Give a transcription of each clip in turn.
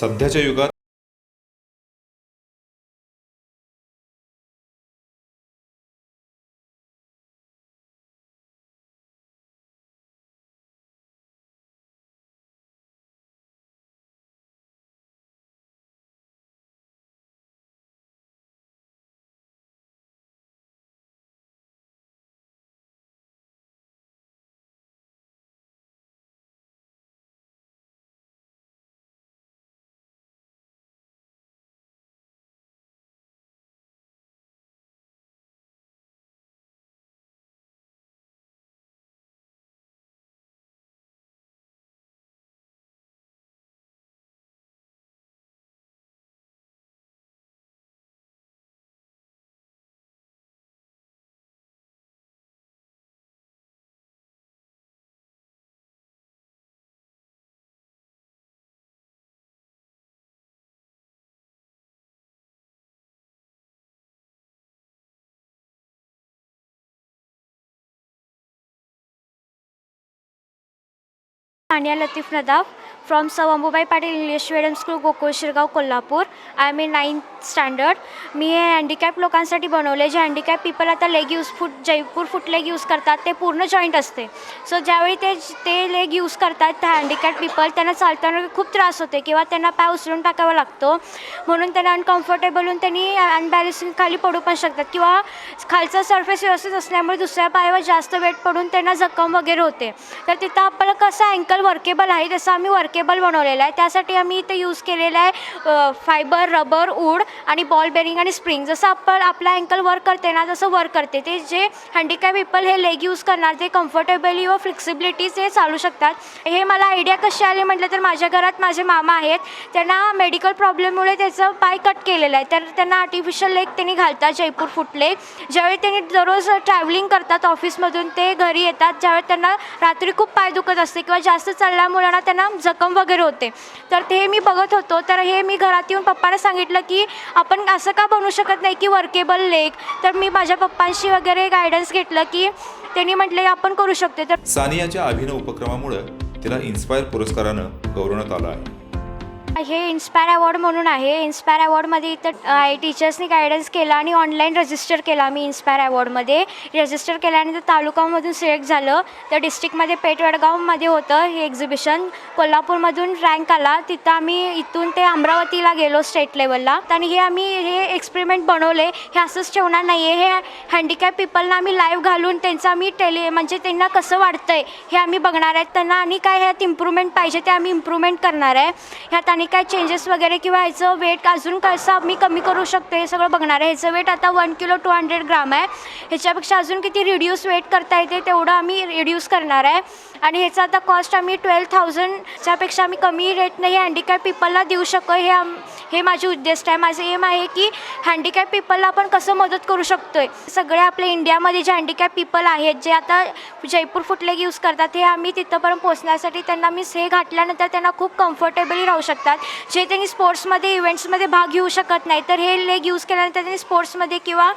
सध्याच्या युगात Tania Latif Nadaf from Sawanbubai Patil English medium school Gokul Shirgaon Kolhapur I am in ninth standard मी हे handicap लोकांसाठी बनवले जे हँडिकॅप पीपल आता leg use foot Jaipur foot leg use करतात ते पूर्ण जॉईंट असते. सो ज्यावेळी ते ते लेग यूज करतात त्या हँडिकॅप पीपल त्यांना चालताना खूप त्रास होते किंवा त्यांना पाय उचलून टाकावा लागतो. म्हणून त्यांना अनकम्फर्टेबल होऊन त्यांनी अनबॅलेन्सिंग खाली पडू पण शकतात किंवा खालचा सरफेस व्यवस्थित असल्यामुळे दुसऱ्या पायावर जास्त वेट पडून त्यांना जखम वगैरे होते. तर तिथं आपल्याला कसं अँकल वर्केबल आहे तसं आम्ही टेबल बनवलेला आहे. त्यासाठी आम्ही इथे यूज केलेलं आहे फायबर रबर उड आणि बॉल बेरिंग आणि स्प्रिंग जसं आपण आपला अँकल वर्क करते ना जसं वर्क करते. ते जे हँडिकॅप पीपल हे लेग यूज करणार ते कम्फर्टेबली व फ्लेक्सिबिलिटीज हे चालू शकतात. हे मला आयडिया कशी आली म्हटलं तर माझ्या घरात माझे मामा आहेत. त्यांना मेडिकल प्रॉब्लेममुळे त्याचं पाय कट केलेलं आहे. तर त्यांना आर्टिफिशियल लेग त्यांनी घालतात जयपूर फुट लेग ज्यावेळी त्यांनी दररोज ट्रॅव्हलिंग करतात ऑफिसमधून ते घरी येतात. ज्यावेळी त्यांना रात्री खूप पाय दुखत असते किंवा जास्त चालल्यामुळे ना त्यांना जखम वगैरे होते. तर ते मी बघत होतो. तर हे मी घरात येऊन पप्पांना सांगितलं की आपण असं का बनवू शकत नाही की वर्केबल लेक तर मी माझ्या पप्पांशी वगैरे गायडन्स घेतलं की त्यांनी म्हटले आपण करू शकतो. तर सानियाच्या अभिनव उपक्रमामुळे तिला इन्स्पायर पुरस्कारानं गौरवण्यात आलं आहे. हे इन्स्पायर अवॉर्ड म्हणून आहे. इन्स्पायर अवॉर्डमध्ये इथं आय टीचर्सनी गायडन्स केला आणि ऑनलाईन रजिस्टर केला मी इन्स्पायर अवॉर्डमध्ये रजिस्टर केल्यानंतर तालुकामधून सिलेक्ट झालं. तर डिस्ट्रिक्टमध्ये पेठ वडगावमध्ये होतं हे एक्झिबिशन कोल्हापूरमधून रँक आला. तिथं आम्ही इथून ते अमरावतीला गेलो स्टेट लेवलला आणि हे आम्ही हे एक्सपेरिमेंट बनवले. हे असंच ठेवणार नाही आहे हे हँडिकॅप पीपलना आम्ही लाईव्ह घालून त्यांचं आम्ही टेली म्हणजे त्यांना कसं वाढतं आहे हे आम्ही बघणार आहेत. त्यांना आणि काय ह्यात इम्प्रूव्हमेंट पाहिजे ते आम्ही इम्प्रूव्हमेंट करणार आहे. ह्यात आणि काय चेंजेस वगैरे किंवा ह्याचं वेट अजून कसं आम्ही कमी करू शकतो हे सगळं बघणार आहे. ह्याचं वेट आता one kilo two hundred gram आहे. ह्याच्यापेक्षा अजून किती रिड्यूस वेट करता येते तेवढं आम्ही रिड्यूस करणार आहे. आणि ह्याचा आता कॉस्ट आम्ही ट्वेल्व थाउजंडच्यापेक्षा आम्ही कमी रेटनं हे हँडिकॅप पीपलला देऊ शकतो. हे आम हे माझे उद्दिष्ट आहे. माझं एम आहे की हँडिकॅप पीपलला आपण कसं मदत करू शकतो आहे सगळे आपल्या इंडियामध्ये जे हँडिकॅप पीपल आहेत जे आता जयपूर फुटलेग यूज करतात हे आम्ही तिथंपर्यंत पोहोचण्यासाठी त्यांना मी हे घातल्यानंतर त्यांना खूप कम्फर्टेबली राहू शकतात. जे त्यांनी स्पोर्ट्समध्ये इव्हेंट्समध्ये भाग घेऊ शकत नाही तर हे लेग यूज केल्यानंतर त्यांनी स्पोर्ट्समध्ये किंवा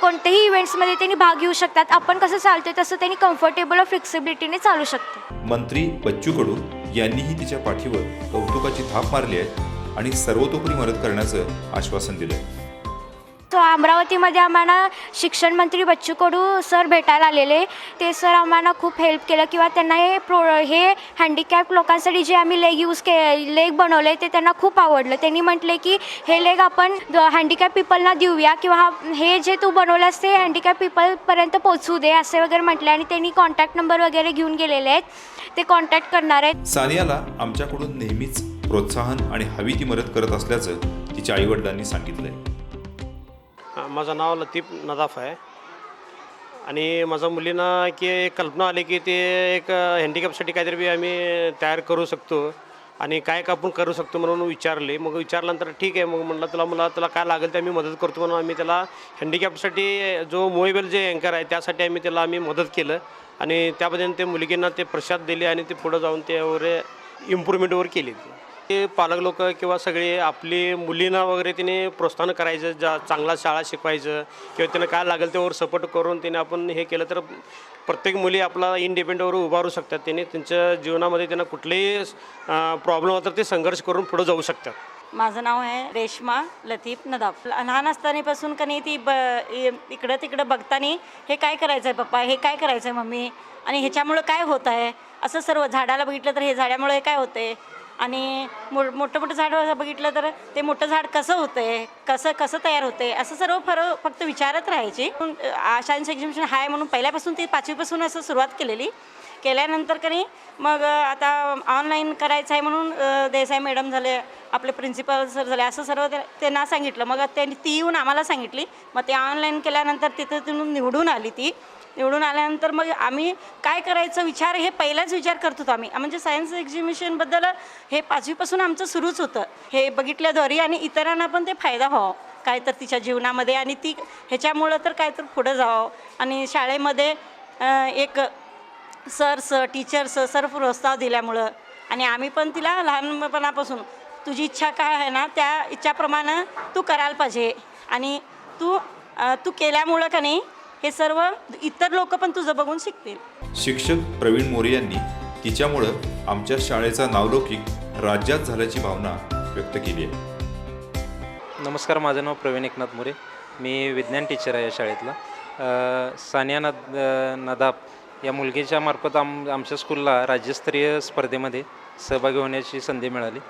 कोणत्याही इव्हेंट्समध्ये त्यांनी भाग घेऊ शकतात. आपण कसं चालतो तसं त्यांनी कम्फर्टेबल व फ्लेक्सिबिलिटीने चालू शकतो. मंत्री बच्चू कडू यांनीही तिच्या पाठीवर कौतुकाची थाप मारली आहे आणि सर्वतोपरी मदत करण्याचं आश्वासन दिलं तो अमरावतीमध्ये आम्हाला शिक्षण मंत्री बच्चू कडू सर भेटायला आलेले. ते सर आम्हाला खूप हेल्प केलं किंवा त्यांना हे प्रो हे हँडिकॅप लोकांसाठी जे आम्ही लेग यूज के लेग बनवले ते त्यांना खूप आवडलं. त्यांनी म्हटले की हे लेग आपण हँडिकॅप पीपलना देऊया किंवा हा हे जे तू बनवलंस ते हँडिकॅप पीपलपर्यंत पोचू दे असे वगैरे म्हटले आणि त्यांनी कॉन्टॅक्ट नंबर वगैरे घेऊन गेलेले आहेत. ते कॉन्टॅक्ट करणार आहेत. सानियाला आमच्याकडून नेहमीच प्रोत्साहन आणि हवी ती मदत करत असल्याचं तिच्या आईवडिलांनी सांगितलं माझं नाव लतीफ नदाफ आहे. आणि माझ्या मुलींना की एक कल्पना आली की ते एक हँडिकॅपसाठी काहीतरी बी आम्ही तयार करू शकतो. आणि काय का आपण करू शकतो म्हणून विचारले. मग विचारल्यानंतर ठीक आहे मग म्हटलं तुला मला तुला काय लागेल ते आम्ही मदत करतो म्हणून आम्ही त्याला हँडिकॅपसाठी जो मोबाईल जे अँकर आहे त्यासाठी आम्ही त्याला आम्ही मदत केलं. आणि त्याबद्दल ते मुलगींना ते प्रसाद दिले आणि ते पुढं जाऊन ते वगैरे इम्प्रूव्हमेंटवर केली. ते पालक लोक किंवा सगळे आपली मुलींना वगैरे तिने प्रोत्साहन करायचं जा चांगला शाळा शिकवायचं किंवा त्यांना काय लागेल त्यावर सपोर्ट करून त्याने आपण हे केलं तर प्रत्येक मुली आपला इंडिपेंडवर उभारू शकतात. त्याने त्यांच्या जीवनामध्ये त्यांना कुठलेही प्रॉब्लेम होतात ते संघर्ष करून पुढे जाऊ शकतात. माझं नाव आहे रेश्मा लतीफ नदाफ. लहान असतानापासून का नाही ती ब इकडं तिकडं बघताना हे काय करायचं आहे पप्पा? हे काय करायचं आहे मम्मी? आणि ह्याच्यामुळं काय होत आहे असं सर्व झाडाला बघितलं तर हे झाडामुळे काय होतं आहे आणि मो मोठं मोठं झाड बघितलं तर ते मोठं झाड कसं होतं आहे कसं कसं तयार होते असं सर्व फर फक्त विचारत राहायची. पण, आशांचं एक्झिबिशन आहे म्हणून पहिल्यापासून ती पाचवीपासून असं सुरुवात केलेली. केल्यानंतर कनी मग आता ऑनलाईन करायचं आहे म्हणून देसाई मॅडम झाले आपले प्रिन्सिपल सर झाले असं सर्व त्यांना सांगितलं. मग त्यांनी ती येऊन आम्हाला सांगितली. मग ते ऑनलाईन केल्यानंतर तिथे तिथून निवडून आली ती. निवडून आल्यानंतर मग आम्ही काय करायचं विचार हे पहिलाच विचार करत होतो आम्ही. म्हणजे सायन्स एक्झिबिशनबद्दल हे पाचवीपासून आमचं सुरूच होतं. हे बघितल्याद्वारे आणि इतरांना पण ते फायदा व्हावं. काय तर तिच्या जीवनामध्ये आणि ती ह्याच्यामुळं तर काय तर पुढं जावं. आणि शाळेमध्ये एक सर्स टीचर्स सर्व प्रोत्साह दिल्यामुळं. आणि आम्ही पण तिला लहानपणापासून तुझी इच्छा काय आहे ना त्या इच्छाप्रमाणे तू करायला पाहिजे. आणि तू तू केल्यामुळं का नाही हे सर्व इतर लोक पण तुझं बघून शिकतील. शिक्षक प्रवीण मोरे यांनी तिच्यामुळं आमच्या शाळेचा नावलौकिक राज्यात झाल्याची भावना व्यक्त केली आहे. नमस्कार माझं नाव प्रवीण एकनाथ मोरे. मी विज्ञान टीचर आहे या शाळेतला. सानिया नद नदाब या मुलगीच्या मार्फत आम आमच्या स्कूलला राज्यस्तरीय स्पर्धेमध्ये सहभागी होण्याची संधी मिळाली.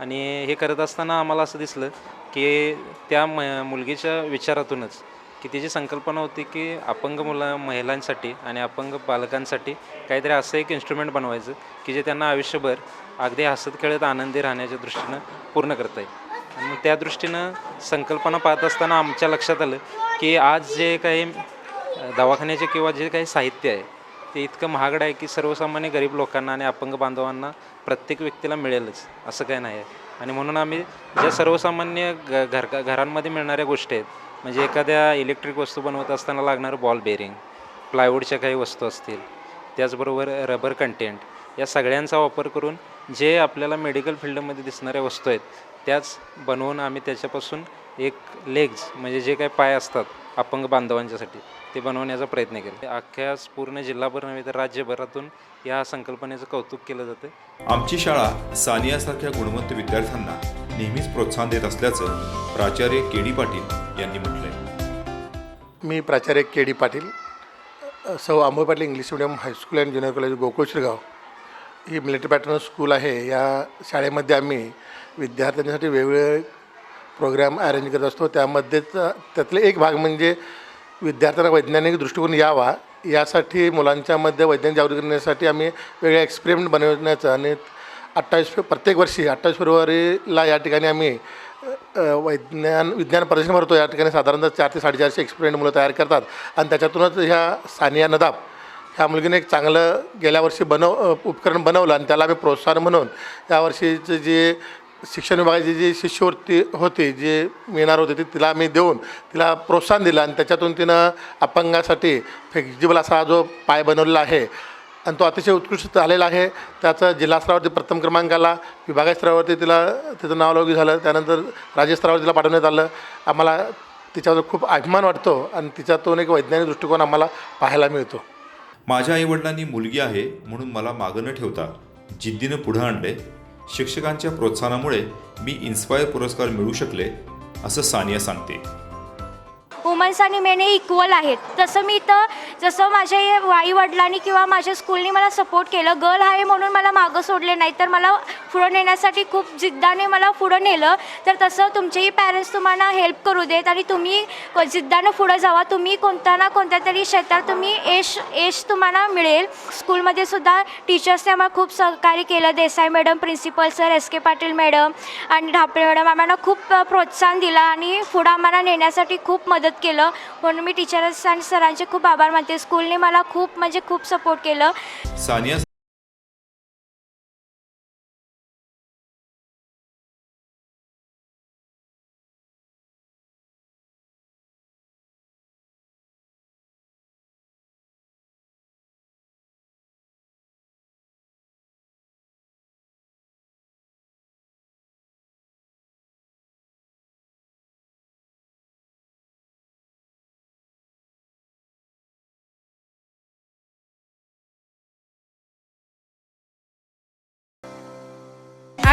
आणि हे करत असताना आम्हाला असं दिसलं की त्या म मुलगीच्या विचारातूनच की तिची संकल्पना होती की अपंग मुला महिलांसाठी आणि अपंग बालकांसाठी काहीतरी असं एक इन्स्ट्रुमेंट बनवायचं की जे त्यांना आयुष्यभर अगदी हसत खेळत आनंदी राहण्याच्या दृष्टीनं पूर्ण करता येईल. आणि मग त्या दृष्टीनं संकल्पना पाहत असताना आमच्या लक्षात आलं की आज जे काही दवाखान्याचे किंवा जे काही साहित्य आहे ते इतकं महागड आहे की सर्वसामान्य गरीब लोकांना आणि अपंग बांधवांना प्रत्येक व्यक्तीला मिळेलच असं काही नाही आहे. आणि म्हणून आम्ही ज्या सर्वसामान्य ग घर घरांमध्ये मिळणाऱ्या गोष्टी आहेत म्हणजे एखाद्या इलेक्ट्रिक वस्तू बनवत असताना लागणारं बॉल बेरिंग प्लायवूडच्या काही वस्तू असतील त्याचबरोबर रबर कंटेंट या सगळ्यांचा वापर करून जे आपल्याला मेडिकल फील्डमध्ये दिसणाऱ्या वस्तू आहेत त्याच बनवून आम्ही त्याच्यापासून एक लेग्स म्हणजे जे काही पाय असतात अपंग बांधवांच्यासाठी ते बनवण्याचा प्रयत्न केला. अख्ख्या पूर्ण जिल्हाभर नव्हे तर राज्यभरातून या संकल्पनेचं कौतुक केलं जातं आमची शाळा सानियासारख्या गुणवंत विद्यार्थ्यांना नेहमीच प्रोत्साहन देत असल्याचं प्राचार्य के डी पाटील यांनी म्हटलंय. मी प्राचार्य K D Patil Sau Patil English medium high school and junior college Gokul Shirgaon. He military pattern school आहे. या शाळेमध्ये आम्ही विद्यार्थ्यांसाठी वेगवेगळे प्रोग्राम अरेंज करत असतो. त्यामध्येच त्यातले एक भाग म्हणजे विद्यार्थ्यांना वैज्ञानिक दृष्टिकोन यावा. यासाठी मुलांच्यामध्ये वैज्ञानिक जागृती करण्यासाठी आम्ही वेगळे एक्सपेरिमेंट बनवण्याचं आणि अठ्ठावीस फे प्रत्येक वर्षी अठ्ठावीस फेब्रुवारीला या ठिकाणी आम्ही वैज्ञान विज्ञान प्रदर्शन भरतो या ठिकाणी साधारणतः चार ते साडेचारशे एक्सपेरिमेंट मुलं तयार करतात. आणि त्याच्यातूनच ह्या सानिया नदाब ह्या मुलगीने एक चांगलं गेल्या वर्षी बनव उपकरण बनवलं आणि त्याला आम्ही प्रोत्साहन म्हणून यावर्षीचं जे शिक्षण विभागाची जी शिष्यवृत्ती होती जी मिळणार होती ती तिला आम्ही देऊन तिला प्रोत्साहन दिलं आणि त्याच्यातून तिनं अपंगासाठी फ्लेक्झिबल असा जो पाय बनवलेला आहे आणि तो अतिशय उत्कृष्ट झालेला आहे. त्याचं जिल्हास्तरावरती प्रथम क्रमांक आला विभागीय स्तरावरती तिला तिचं नाव लौकिक झालं त्यानंतर राज्यस्तरावर तिला पाठवण्यात आलं. आम्हाला तिच्यावर खूप अभिमान वाटतो आणि तिच्यातून एक वैज्ञानिक दृष्टिकोन आम्हाला पाहायला मिळतो. माझ्या आईवडिलांनी मुलगी आहे म्हणून मला मागं न ठेवता जिद्दीनं पुढं आणले. शिक्षकांच्या प्रोत्साहनामुळे मी इन्स्पायर पुरस्कार मिळू शकले असं सानिया सांगते. वुमन्स आणि मेन इक्वल आहेत. तसं मी तर जसं माझ्या आई वडिलांनी किंवा माझ्या स्कूलनी मला सपोर्ट केलं गर्ल आहे म्हणून मला मागं सोडले नाही तर मला पुढं नेण्यासाठी खूप जिद्दाने मला पुढं नेलं. तर तसं तुमचेही पॅरेंट्स तुम्हाला हेल्प करू देत आणि तुम्ही जिद्दानं पुढं जावा. तुम्ही कोणत्या ना कोणत्या तरी क्षेत्रात तुम्ही यश यश तुम्हाला मिळेल. स्कूलमध्ये सुद्धा टीचर्सने आम्हाला खूप सहकार्य केलं. Desai madam principal sir S K Patil madam आणि ढापळे मॅडम आम्हाला खूप प्रोत्साहन दिलं आणि पुढं आम्हाला नेण्यासाठी खूप मदत केलं. म्हणून मी टीचर्स आणि सरांचे खूप आभार मानते. स्कूलने मला खूप म्हणजे खूप सपोर्ट केलं. सानिया